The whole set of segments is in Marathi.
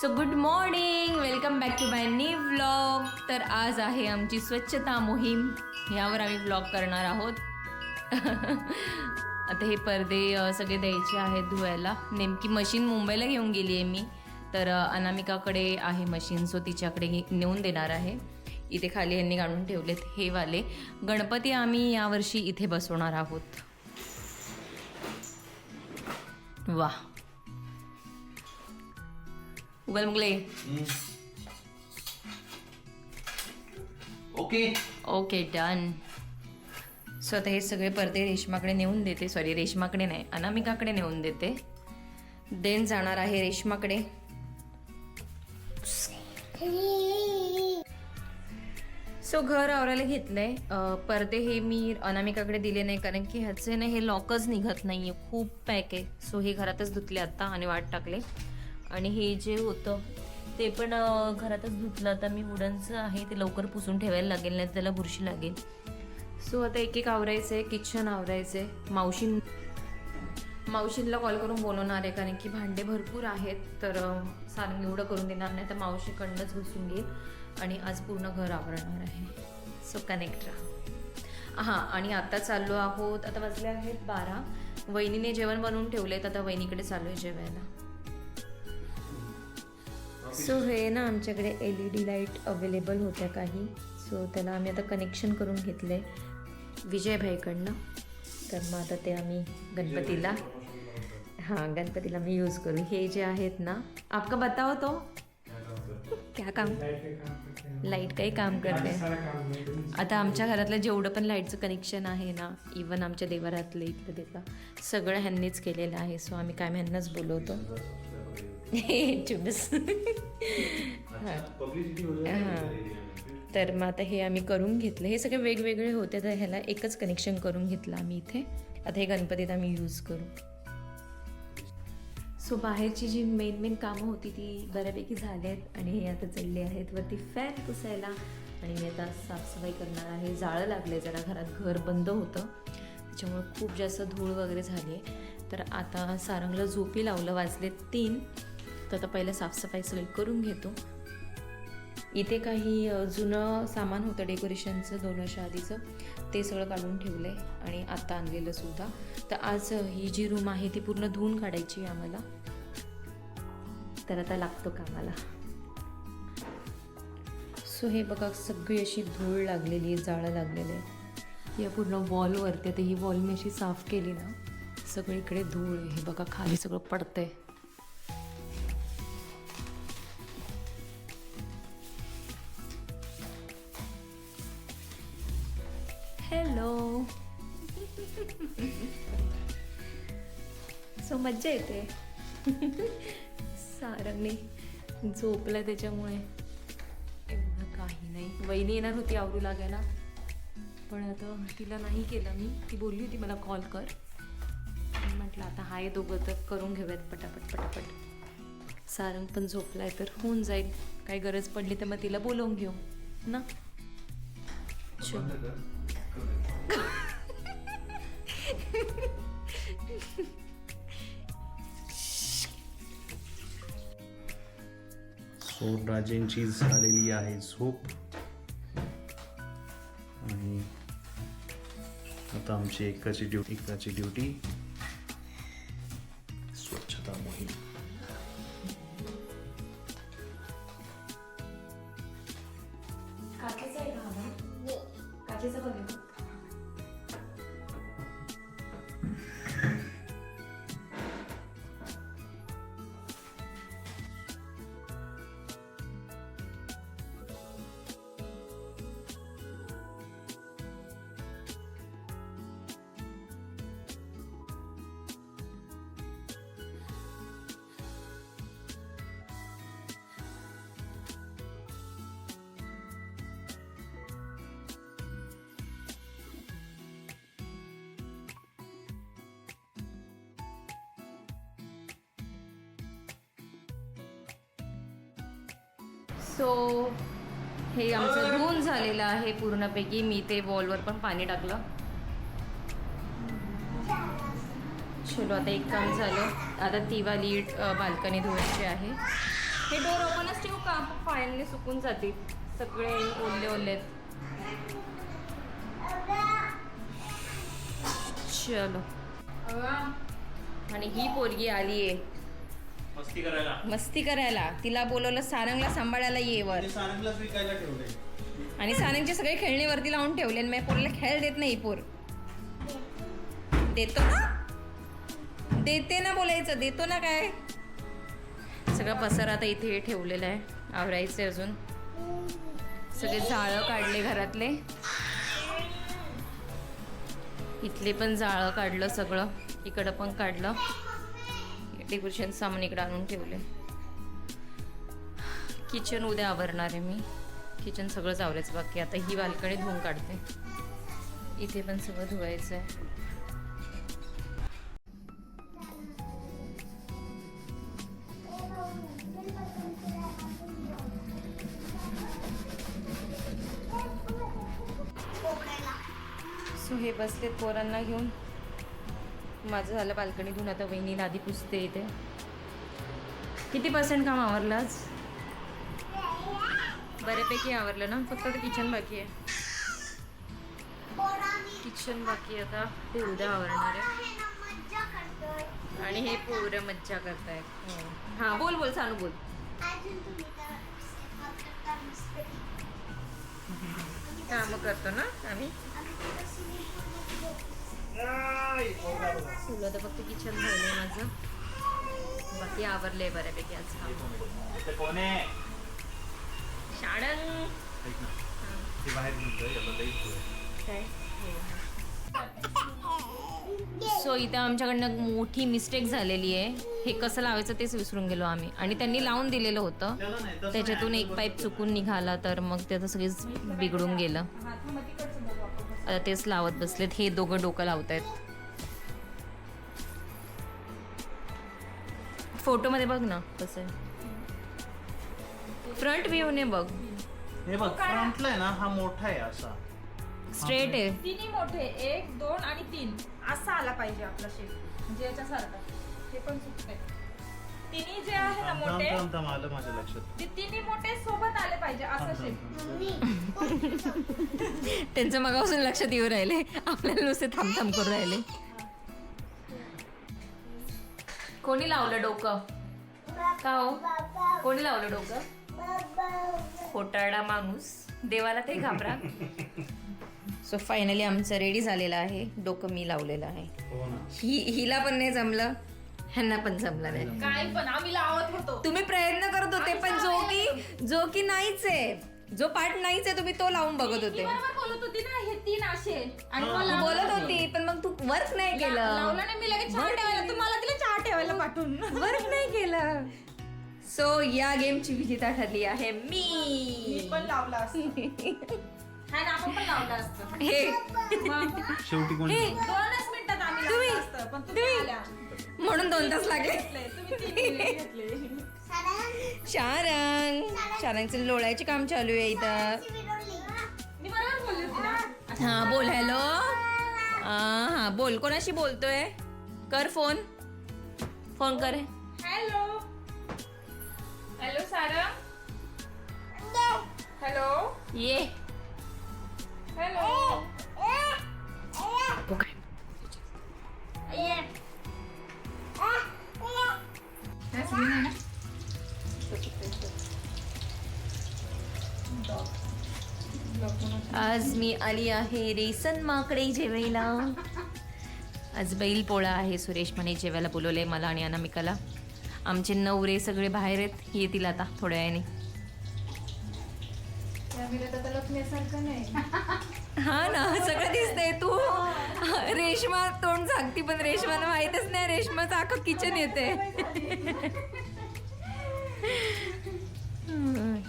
So good morning welcome back to my new vlog तर आज आहे आमची स्वच्छता मोहीम. यावर आम्ही व्लॉग करणार आहोत. आता हे पडदे सगळे द्यायचे आहेत धुवायला. नेमकी मशीन मुंबईला घेऊन गेली आहे मी. तर अनामिकाकडे आहे मशीन सो तिच्याकडे नेऊन देणार आहे. इथे खाली यांनी काढून ठेवलेत हे वाले. गणपती आम्ही यावर्षी इथे बसवणार आहोत. वा उगल मुगले ओके ओके डन सो आता हे सगळे पडदे रेशमाकडे नेऊन देते सॉरी रेशमाकडे नाही अनामिकाकडे नेऊन देते देन जाणार आहे रेशमाकडे सो घर आवरायला घेतलंय पडदे हे मी अनामिकाकडे दिले नाही कारण की ह्याचे ना हे लॉकच निघत नाही आहे खूप पॅक आहे सो हे घरातच धुतले आत्ता आणि वाट टाकले आणि हे जे होतं ते पण घरातच धुतलं. आता मी वुडनचं आहे ते लवकर पुसून ठेवायला लागेल नाही त्याला बुरशी लागेल. सो आता एक एक आवरायचं आहे किचन आवरायचं आहे मावशीं मावशींना कॉल करून बोलवणार आहे कारण की भांडे भरपूर आहेत. तर सारंग एवढं करून देणार नाही. तर मावशीकडनंच घुसून घेईल आणि आज पूर्ण घर आवरणार आहे. सो कनेक्ट राहा. हां आणि आता चाललो आहोत. आता वाजले आहेत बारा. वहिनीने जेवण बनवून ठेवले तर आता वहिनीकडे चालू आहे जेवायला. सो हे ना आमच्याकडे L E D light available होत्या काही. सो त्याला आम्ही आता कनेक्शन करून घेतलं आहे विजयभाईकडनं तर मग आता ते आम्ही गणपतीला हां गणपतीला मी यूज करू. हे जे आहेत ना आपका बताओ तो. क्या काम लाइट काही काम करते. आता आमच्या घरातलं जेवढं पण लाईटचं कनेक्शन आहे ना इवन आमच्या देवारातलं इथलं तिथलं सगळं ह्यांनीच केलेलं आहे. सो आम्ही काय ह्यांनाच बोलवतो. चुबस हां. तर मग आता हे आम्ही करून घेतलं. हे सगळे वेगवेगळे होते तर ह्याला एकच कनेक्शन करून घेतलं आम्ही इथे. आता हे गणपतीत आम्ही यूज करू. सो बाहेरची जी मेन मेन कामं होती ती बऱ्यापैकी झाली आहेत आणि हे आता चढले आहेत. वरती फॅन पुसायला आणि मी आता साफसफाई करणार आहे. जाळं लागले जरा घरात घर बंद होतं. त्याच्यामुळे खूप जास्त धूळ वगैरे झाली आहे. तर आता सारंगला झोपी लावलं वाजले तीन. तर आता पहिलं साफसफाई सगळी करून घेतो. इथे काही जुनं सामान होतं डेकोरेशनचं दोन वर्ष आधीचं ते सगळं काढून ठेवलं आहे आणि आत्ता आणलेलं सुद्धा. तर आज ही जी रूम आहे ती पूर्ण धुवून काढायची आहे आम्हाला. तर आता लागतो कामाला. सो हे बघा सगळी अशी धूळ लागलेली आहे जाळं लागलेलं आहे. या पूर्ण वॉलवरती आता ही वॉल मी अशी साफ केली ना सगळीकडे धूळ आहे. हे बघा खाली सगळं पडतंय. सारंगने झोपलं त्याच्यामुळे. एवढं काही नाही. वहिनी येणार होती आवरू लागायला. पण आता तिला नाही केलं मी. ती बोलली होती मला कॉल कर. म्हटलं आता हाय दोघं तर करून घेऊयात पटापट पटापट. सारंग पण झोपलाय तर होऊन जाईल. काही गरज पडली तर मग तिला बोलवून घेऊ. ना? सो राजेंची झालेली आहे झोप. आणि आता आमची एकाची ड्युटी एकाची ड्युटी. सो हे आमचं धुवून झालेलं आहे पूर्णपैकी. मी ते वॉलवर पण पाणी टाकलं. चलो आता एक काम झालं. आता तिवा लीट बाल्कनी धुवायची आहे. हे डोर ओपनच ठेवू का? पायांनी सुकून जातील. सगळे ओले ओले आहेत. चलो. आणि ही पोरगी आली आहे मस्ती करायला. मस्ती करायला. तिला बोलवलं सारंगला सांभाळायला ये वर. सारंगलाच विकायला ठेवले आणि सारंगचे सगळे खेळणे वरती लावून ठेवले आणि माझ्या पोरला खेळ देत नाही पोर. देतो ना? देते ना बोलायचं. देतो ना काय? सगळं पसार आता इथे ठेवलेलं आहे. आवरायचे अजून. सगळे जाळं काढले घरातले. इथले पण जाळं काढलं सगळं. इकडं पण काढलं. डेकोरेशन सामान इकडे आणून ठेवले किचन उद्या आवरणार आहे मी. किचन सगळंच आवरायचं बाकी आता ही बाल्कनी धुवून काढते. इथे पण सगळं धुवायचं आहे सो हे बसलेत पोरांना घेऊन. माझं झालं बाल्कनी धुवून आता वहिनी आधी पुसते इथे. किती पर्सेंट काम आवरलं आज? बऱ्यापैकी आवरलं ना? फक्त आता किचन बाकी आहे. किचन बाकी आहे आता. ते उद्या आवरणार आहे. आणि हे पोरं मज्जा करतायत. हां. हा बोल बोल सांगू बोल. काम करतो ना आम्ही? तुला तर फक्त किचन माझं. बाकी आवरलंय बऱ्यापैकी आज काम. काय? सो इथं आमच्याकडनं मोठी मिस्टेक झालेली आहे. हे कसं लावायचं तेच विसरून गेलो आम्ही. आणि त्यांनी लावून दिलेलं होतं. त्याच्यातून. एक पाईप चुकून निघाला तर मग त्याचं सगळीच बिघडून गेलं. आता तेच लावत बसलेत. हे दोघं डोकं लावतायत. फोटोमध्ये बघ ना कसं आहे. फ्रंट व्ह्यूने बघ. हे बघ फ्रंटला आहे ना हा मोठा आहे असा. स्ट्रेट आहे. तिन्ही मोठे एक दोन आणि तीन. असा आला पाहिजे आपला शेप म्हणजे याच्यासारखा. हे पण चुकतंय तिन्ही जे आहे ना थांब मोठे थांब थांब आलं माझ्या लक्षात. ते तिन्ही मोठे सोबत आले पाहिजे असा थांब, शेप थांब, थांब. त्यांचं मगापासून लक्षात येऊ राहिले. आपल्याला नुसते थांब करून राहिले. कोणी लावलं डोकं? का हो? कोणी लावलं डोकं? खोटारडा माणूस. देवाला ते घाबरा. सो फायनली आमचं रेडी झालेलं आहे. डोकं मी लावलेलं आहे. हो ना. ही हिला पण नाही जमलं. ह्यांना पण जमलं नाही. काय पण आम्ही लावत होतो. तुम्ही प्रयत्न करत होते पण जो की जो की नाहीच आहे. जो पार्ट नाहीच आहे तुम्ही तो लावून बघत ती होते. बरोबर बोलत होती ना हे तीन असे. आणि बोलत होती पण मग तू वर्क नाही केलं. लावलं नाही मी लगेच चहा ठेवायला तुम्हाला दिलं चहा ठेवायला पाठवून. वर्क नाही केलं. सो या गेमची विजेता ठरली आहे मी. मी पण लावला असतं. हा ना आपण पण लावलं असतं. हे. मग शेवटी कोण हे. दोनच मिनिटात आम्ही तुम्ही- लावलं असतं पण तुम्ही तुम्ही- आल्या. म्हणून दोन तास लागले. घेतलंय. तुम्ही तीन मिनिट घेतले शारंग शारंगचं लोळायचे काम चालू आहे इथं. मी बरोबर बोलली होती ना हा बोल हॅलो. हा बोल. कोणाशी बोलतोय? कर फोन. फोन कर. हॅलो. Hello Sara hello. ये. हॅलो. आज मी आली आहे रेसन माकडे जेवायला. आज बैल पोळा आहे. सुरेश म्हणे जेवायला बोलवलंय मला आणि अनामिकाला. आमचे नवरे सगळे बाहेर आहेत. येतील आता थोड्या वेळाने. हा ना सगळं दिसतंय तू. रेशमा तोंड सांगती पण रेशमाला माहितच नाही. रेशमाचं अख्खं किचन येते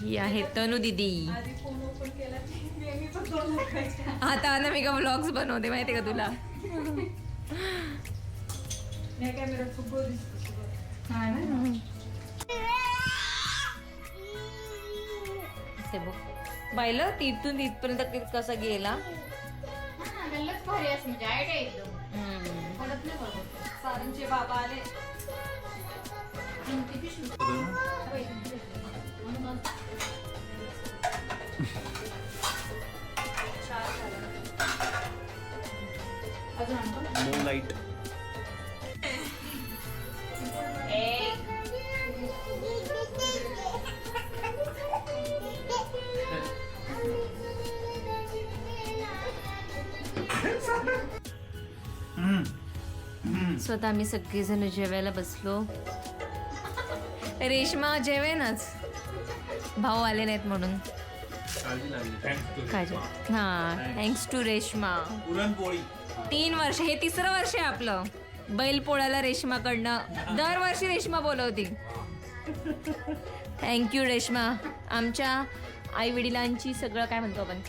ही आहे तनु दिदी. फोन ओपन केला की. आता व्लॉग्स बनवते माहिती का तुला? ते बघ. पाहिलं तिथून तिथपर्यंत कसा गेला. सारंगचे बाबा आले. ना. लाइट सो आता आम्ही सगळेजण जेवायला बसलो. रेश्मा जेवेनच. भाऊ आले नाहीत म्हणून. काय हा थँक्स टू रेश्मा. पुरणपोळी. तीन वर्ष हे तिसरं वर्ष आहे आपलं. बैल पोळ्याला रेश्माकडनं. दरवर्षी रेश्मा बोलवती. थँक्यू रेश्मा. आमच्या आई वडिलांची सगळं काय म्हणतो आपण?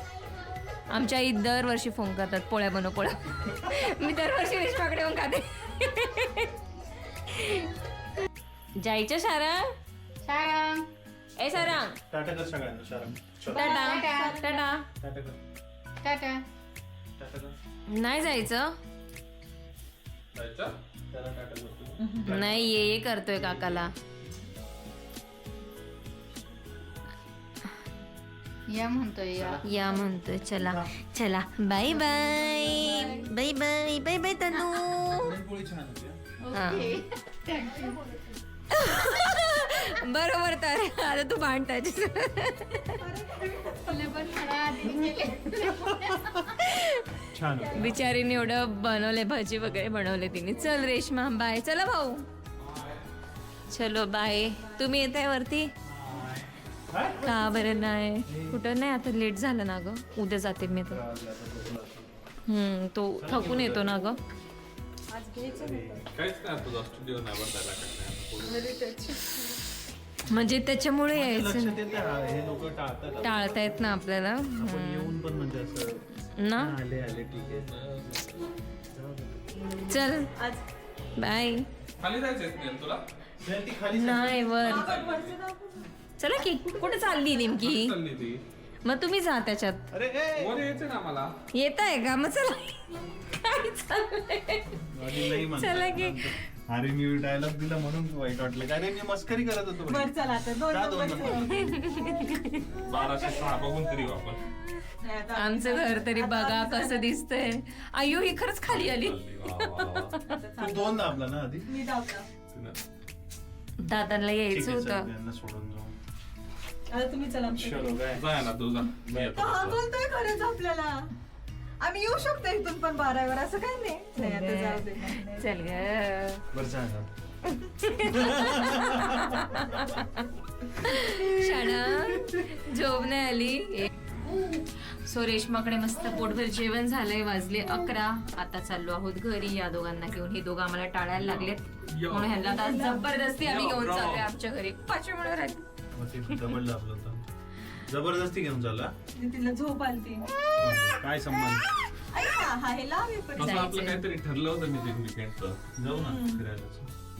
आमच्या आई दरवर्षी फोन करतात पोळ्या बनव पोळ्या मी दरवर्षी रेश्माकडे येऊन खाते. जायचं सारा ए सारा टाटा कर सगळ्यांना. टाटा. टाटा. टाटा. नाही जायचं. नाही ये ये करतोय काकाला. या म्हणतोय या. या म्हणतोय चला चला. Bye bye bye bye bye bye Tanu. Puranpoli छान होती हा. बरोबर तर. आता तू भांडताय छान होती. बिचारीने एवढं बनवले भजी वगैरे बनवले तिने. चल रेश्मा बाय. चला भाऊ. चलो बाय. तुम्ही येत आहे वरती? का बरं नाही? कुठं नाही? आता लेट झालं ना ग. उद्या जाते मी तर हम्म तो थकून येतो ना ग. काहीच नाही तुझा स्टुडिओ नाही बसायला काय म्हणजे त्याच्यामुळे यायचं लक्षात येते हा, हे लोक टाळतात. टाळतायत ना आपल्याला. आपण येऊन पण म्हणजे असं ना? आले आले ठीक आहे. चल. बाय. खाली तुला? नाही, ती खाली नाही वर. चला की कुठे चालली नेमकी? चालली ती? मग तुम्ही जा त्याच्यात. अरे ए! वर यायचं ना मला येत आहे का? मग चला. काय चाललंय. चला की. अरे मी डायलॉग दिला म्हणून वाईट वाटलं. का अरे मी मस्करी करत होतो बर चला आता दोन का दोन नंबर? नंबर? बाराशे सहा बघून तरी आता आमचं घर तरी बघा कसं दिसतंय. अय्यो ही खरंच खाली आली. चालली, वा, वा, वा. तू दोन दाबला ना आधी? मी धावता तिनं- दादांना ठीक यायचं आहे चल, होतं. यांना सोडून जाऊ. आता तुम्ही चला. चलो काय जाय ना तू जा. मी येतो. हा बोलतोय खरंच आपल्याला. आम्ही येऊ शकतो इथून पण बारावर असं काही नाही. नाही आता जाऊ दे. चल ग. बरं झोप नाही आली. सो रेशमाकडे मस्त पोटभर जेवण झालंय वाजले अकरा. आता चाललो आहोत घरी या दोघांना घेऊन. हे दोघं आम्हाला टाळायला लागलेत. म्हणून ह्यांना आता जबरदस्ती आम्ही घेऊन चाललोय आमच्या घरी. पाचशे म्हणून राहिले. मग ते डबल दाबलं होतं. जबरदस्ती घेऊन चालला? तिला झोप आलती. काय संबंध? आपलं काहीतरी ठरलं होतं मी तीन विकेंडचं जाऊ ना फिरायला.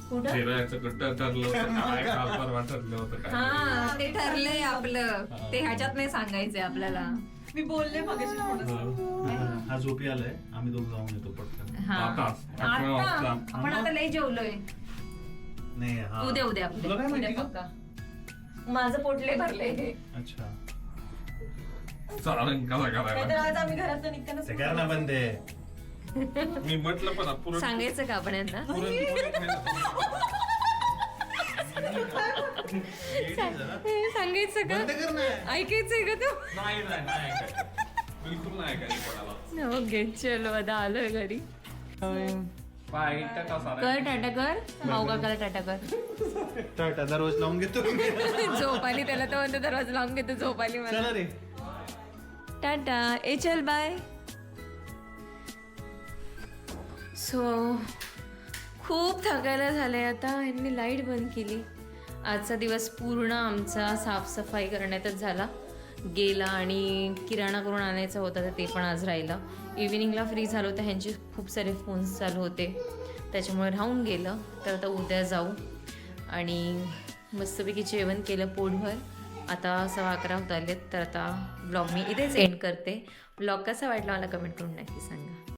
कुठं? फिरायचं कुठं ठरलं होतं काय काल परवा ठरलं होतं काय हा ते ठरलंय आपलं. ते ह्याच्यात नाही सांगायचंय आपल्याला. मी बोलले मगाशी थोडस. हा, हा झोपी आलाय. आम्ही दोघं जाऊन येतो पटकन. हा. आता, अकरा आता? वाजता. आपण आता लय जेवलोय. नाही हा. उद्या उद्या तुला काय उद्या माहिती का? पक्का. माझं पोटले भरले अच्छा. चालेल कसा नाहीतर करायला आज आम्ही घरात निघताना ते कर ना बंद. आहे मी म्हटलं पण पुरण सांगायचं का आपण यांना? खायला. सांगायचं का? बंद कर ना. ऐकायचंय का तू? नाही नाही नाही ऐकायचं. बिलकुल नाही ऐकायचं कोणाला. ओके चलो आता आलोय घरी. बाय टाटा सारा कर टाटा कर. भाऊ काकाला टाटा कर. टाटा दररोज लावून घेतो. झोप आली त्याला तर म्हणतो दरवाजा लावून घेतो झोप आली मला. चला रे. टाटा ए चल बाय सो खूप थकायला झालं आहे आता. यांनी लाइट बंद केली. आजचा दिवस पूर्ण आमचा साफसफाई करण्यातच झाला. गेला आणि किराणा करून आणायचा होता तर ते पण आज राहिलं. इव्हिनिंगला फ्री झालो तर ह्यांचे खूप सारे फोन्स चालू होते. त्याच्यामुळे राहून गेलं. तर आता उद्या जाऊ. आणि मस्तपैकी जेवण केलं पोटभर. आता सव्वा अकरा होत आलेत तर आता ब्लॉग मी इथेच एंड करते. ब्लॉग कसा वाटला मला कमेंट करून नक्की सांगा.